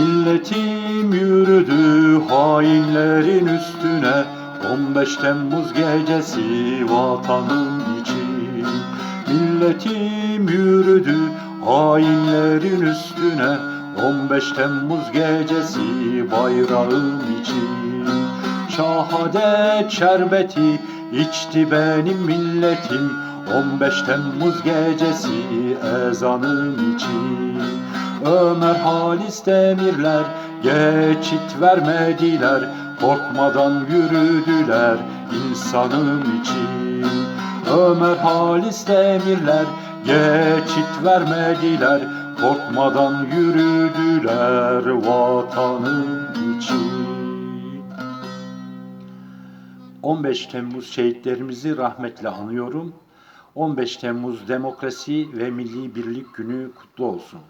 Milletim yürüdü hainlerin üstüne. 15 Temmuz gecesi vatanım için Milletim yürüdü hainlerin üstüne. 15 Temmuz gecesi bayrağım için Şahadet şerbeti içti benim milletim. 15 Temmuz gecesi ezanım için Ömer Halis Demirler geçit vermediler Korkmadan yürüdüler insanım için Ömer Halis Demirler geçit vermediler Korkmadan yürüdüler vatanım için 15 Temmuz şehitlerimizi rahmetle anıyorum. 15 Temmuz Demokrasi ve Milli Birlik Günü kutlu olsun.